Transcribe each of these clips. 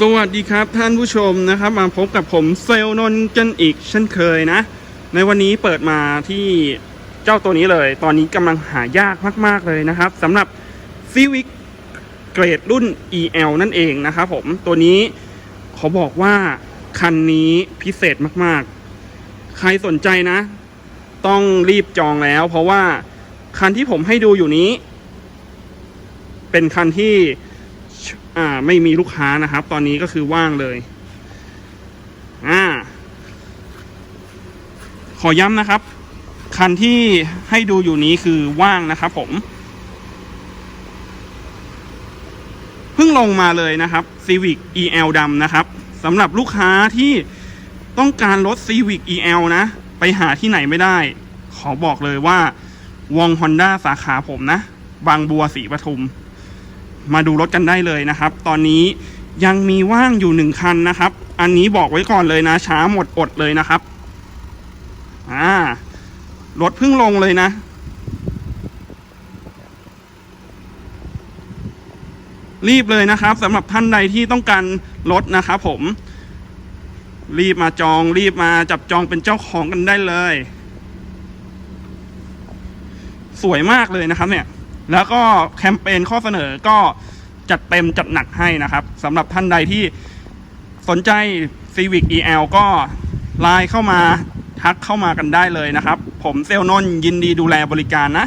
สวัสดีครับท่านผู้ชมนะครับ มาพบกับผมเซลนนกันอีกเช่นเคยนะ ในวันนี้เปิดมาที่เจ้าตัวนี้เลย ตอนนี้กำลังหายากมาก ๆ เลยนะครับสำหรับ Civic เกรดรุ่น EL นั่นเองนะครับผมตัวนี้ขอบอกว่า คันนี้พิเศษมาก ๆ ใครสนใจนะ ต้องรีบจองแล้ว เพราะว่าคันที่ผมให้ดูอยู่นี้ เป็นคันที่ อ่า ไม่มีลูกค้านะครับ ตอนนี้ก็คือว่างเลย อ่า ขอย้ำนะครับ คันที่ให้ดูอยู่นี้คือว่างนะครับผม เพิ่งลงมาเลยนะครับ Civic EL ดำนะครับสำหรับลูกค้าที่ต้องการรถ Civic EL นะ ไปหาที่ไหนไม่ได้ ขอบอกเลยว่าวอง Honda สาขาผมนะ บางบัวศรีปทุม มาดูรถกันได้เลยนะครับ ตอนนี้ยังมีว่างอยู่หนึ่งคันนะครับ อันนี้บอกไว้ก่อนเลยนะ ช้าหมดอดเลยนะครับอ่ารถเพิ่งลงเลยนะรีบเลยนะครับสำหรับท่านใดที่ต้องการรถนะครับผม รีบมาจองรีบมาจับจองเป็นเจ้าของกันได้เลย สวยมากเลยนะครับเนี่ย แล้วก็แคมเปญข้อเสนอก็ จัดเต็มจัดหนักให้นะครับสำหรับท่านใดที่สนใจ Civic EL ก็ไลน์เข้ามาทักเข้ามากันได้เลยนะครับ ผมเซลนนยินดีดูแลบริการนะ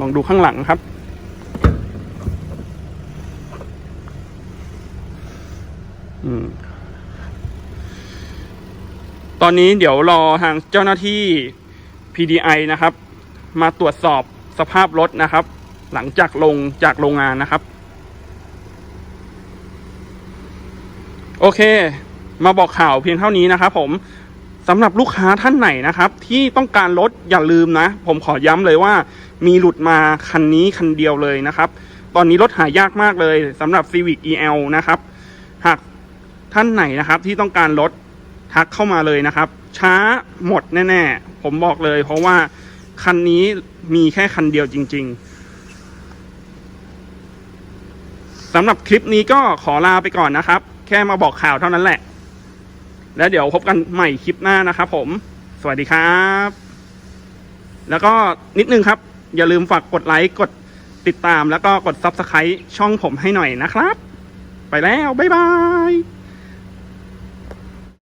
ลองดูข้างหลังครับ อืม อนนี้เดี๋ยวรอทางเจ้าหน้าที่ PDI นะครับ มาตรวจสอบสภาพรถนะครับ หลังจากลงจากโรงงานนะครับ โอเค มาบอกข่าวเพียงเท่านี้นะครับ ผมสำหรับลูกค้าท่านไหนนะครับ ที่ต้องการรถอย่าลืมนะ ผมขอย้ำเลยว่า มีหลุดมาคันนี้คันเดียวเลยนะครับ ตอนนี้รถหายากมากเลยสำหรับ Civic EL นะครับ หากท่านไหนนะครับที่ต้องการรถ ทักเข้ามาเลยนะครับ ช้าหมดแน่ๆ ผมบอกเลย เพราะว่าคันนี้มีแค่คันเดียวจริง ๆสำหรับคลิปนี้ก็ขอลาไปก่อนนะครับ แค่มาบอกข่าวเท่านั้นแหละ แล้วเดี๋ยวพบกันใหม่คลิปหน้านะครับผม สวัสดีครับ แล้วก็นิดนึงครับ อย่าลืมฝากกดไลค์กดติดตามแล้วก็กด Subscribe ช่องผมให้หน่อยนะครับ ไปแล้ว บ๊ายบาย